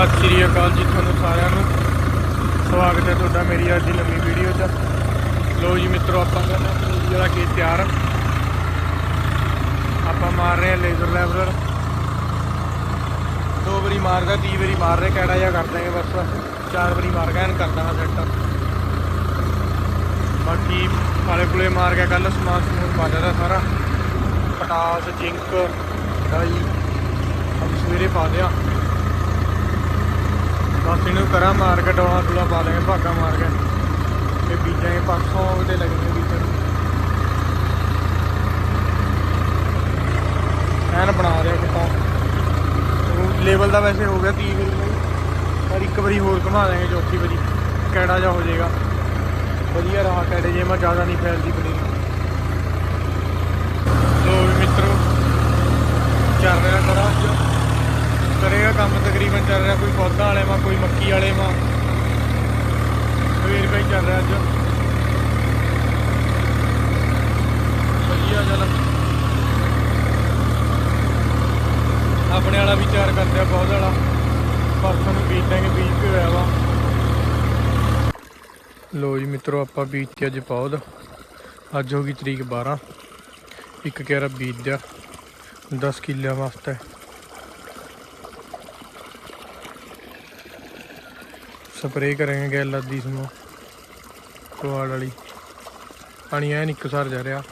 ਸਤਿ ਸ਼੍ਰੀ ਅਕਾਲ ਜੀ ਤੁਹਾਨੂੰ ਸਾਰਿਆਂ ਨੂੰ। ਸਵਾਗਤ ਹੈ ਤੁਹਾਡਾ ਮੇਰੀ ਅੱਜ ਦੀ ਨਵੀਂ ਵੀਡੀਓ 'ਚ। ਲੋ ਜੀ ਮਿੱਤਰੋ, ਆਪਾਂ ਕਰਨਾ ਜਿਹੜਾ ਵਾਲਾ ਤਿਆਰ। ਆਪਾਂ ਮਾਰ ਰਹੇ ਹਾਂ ਲੇਜ਼ਰ ਲੈਵਲਰ ਦੋ ਵਾਰੀ ਮਾਰਦਾ 30 ਵਾਰੀ ਮਾਰ ਰਹੇ, ਕਿਹੜਾ ਜਿਹਾ ਕਰ ਦਾਂਗੇ ਬਸ। ਚਾਰ ਵਾਰੀ ਮਾਰ ਗਿਆ, ਐਨ ਕਰ ਦਾਂਗਾ ਸੈੱਟ ਬਾਕੀ ਫਾਲੇ ਫੁਲੇ ਮਾਰ ਗਿਆ ਕੱਲ ਸਮਾਨ ਸਮੂਨ ਪਾ ਲਿਆ ਸਾਰਾ। ਪਟਾਸ, ਜਿੰਕ ਡਾਈ ਅਬ ਸਵੇਰੇ ਪਾ ਲਿਆ। ਬਸ ਇਹਨੂੰ ਕਰਾਂ ਮਾਰ ਕੇ ਡੋਲਾ ਡੋਲਾ ਪਾ ਲਾਂਗੇ ਭਾਗਾ ਮਾਰ ਕੇ। ਤੇ ਬੀਜਾਂਗੇ ਪਰਸੋਂ ਉਹਦੇ ਲੱਗਣੇ ਬੀਜਣ ਐਨ ਬਣਾ ਰਿਹਾ ਕਿਤਾ ਲੈਵਲ ਦਾ ਵੈਸੇ ਹੋ ਗਿਆ 30 ਵਾਰੀ ਪਰ ਇੱਕ ਵਾਰੀ ਹੋਰ ਘੁਮਾ ਦਾਂਗੇ ਚੌਥੀ ਵਾਰੀ। ਕੈੜਾ ਜਾ ਹੋ ਜਾਏਗਾ। ਵਧੀਆ ਰਹਾ ਕੈੜੇ ਜੇ ਮੈਂ ਜ਼ਿਆਦਾ ਨਹੀਂ ਫੈਲਦੀ ਪਨੀਰ ਲੋ ਵੀ ਮਿੱਤਰੋ ਚੱਲ ਰਿਹਾ ਕਰਾ ਅੱਜ ਕਰੇਗਾ ਕੰਮ ਤਕਰੀਬਨ ਚੱਲ ਰਿਹਾ, ਕੋਈ ਪੌਦਾ ਵਾਲੇ ਮਾ ਕੋਈ ਮੱਕੀ ਵਾਲੇ ਮਾ ਸਵੇਰ ਭਾਈ ਚੱਲ ਰਿਹਾ ਅੱਜ। ਵਧੀਆ ਚੱਲ। ਆਪਣੇ ਵਾਲਾ ਵਿਚਾਰ ਤਿਆਰ ਕਰਦੇ ਆ ਬਹੁਤ ਵਾਲਾ। ਪਰਸੋਂ ਨੂੰ ਬੀਜ ਦਾਂਗੇ ਬੀਜ ਕੇ ਹੋਇਆ ਵਾ। ਲੋ ਜੀ ਮਿੱਤਰੋ, ਆਪਾਂ ਬੀਜ ਬੀਜਤੀ ਅੱਜ ਪੌਦ। ਅੱਜ ਹੋ ਗਈ ਤਰੀਕ 12 ਇੱਕ ਕਿਆਰਾ ਬੀਜ ਦਿਆ 10 ਕਿੱਲਿਆਂ ਵਾਸਤੇ। ਸਪਰੇਅ ਕਰਾਂਗੇ ਗੈਲ ਲੱਦੀ ਸਮੋ। ਕੁਆੜ ਵਾਲੀ। ਪਾਣੀ ਐਨ ਇੱਕ ਸਾਰ ਜਾ ਰਿਹਾ।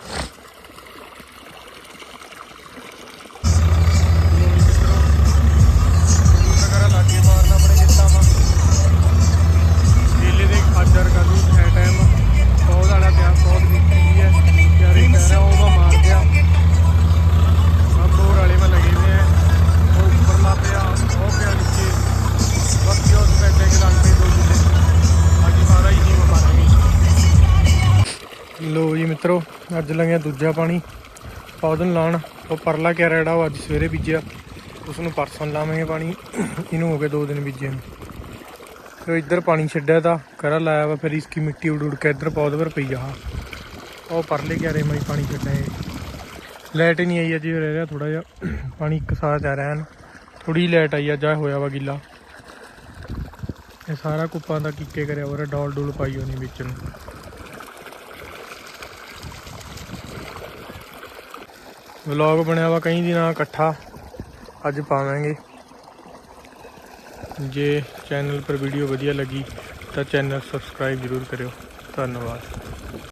ਮਿੱਤਰੋ, ਅੱਜ ਲੰਗਿਆ ਦੂਜਾ ਪਾਣੀ। ਪੌਦਨ ਲਾਉਣ ਉਹ ਪਰਲਾ ਕਿਆ ਰੇੜਾ, ਉਹ ਅੱਜ ਸਵੇਰੇ ਬੀਜਿਆ। ਉਸ ਨੂੰ ਪਰਸੋਂ ਲਾਵਾਂਗੇ ਪਾਣੀ। ਇਹਨੂੰ ਹੋ ਗਏ ਦੋ ਦਿਨ ਬੀਜੇ ਨੂੰ। ਤੇ ਇੱਧਰ ਪਾਣੀ ਛੱਡਿਆ ਤਾਂ ਕਰਾ ਲਾਇਆ ਵਾ, ਫਿਰ ਇਸकी ਮਿੱਟੀ ਉੜ ਉੜ ਕੇ ਇੱਧਰ ਪੌਦ ਪਰ ਪਈ ਆ। ਉਹ ਪਰਲੇ ਕਿਆਰੇ ਮੈਂ ਪਾਣੀ ਛੱਡਿਆ ਇਹ। ਲਾਈਟ ਨਹੀਂ ਆਈ ਅਜੇ, ਰਹਿ ਰਿਹਾ ਥੋੜਾ ਜਿਹਾ। ਪਾਣੀ ਇੱਕ ਸਾਥ ਆ ਰਿਹਾ ਹਨ ਥੋੜੀ ਲਾਈਟ ਆਈ ਆ, ਜਾ ਹੋਇਆ ਵਾ ਗਿੱਲਾ। ਇਹ ਸਾਰਾ ਕੁੱਪਾਂ ਦਾ ਕੀਕੇ ਕਰਿਆ ਹੋਇਆ, ਡੋਲ ਡੋਲ ਪਾਈ ਹੋਣੀ ਵਿੱਚ ਨੂੰ। ਵਲੌਗ ਬਣਿਆ ਵਾ ਕਈ ਦਿਨਾਂ ਇਕੱਠਾ, ਅੱਜ ਪਾਵਾਂਗੇ। ਜੇ ਚੈਨਲ ਪਰ ਵੀਡੀਓ ਵਧੀਆ ਲੱਗੀ ਤਾਂ ਚੈਨਲ ਸਬਸਕ੍ਰਾਈਬ ਜ਼ਰੂਰ ਕਰਿਓ। ਧੰਨਵਾਦ।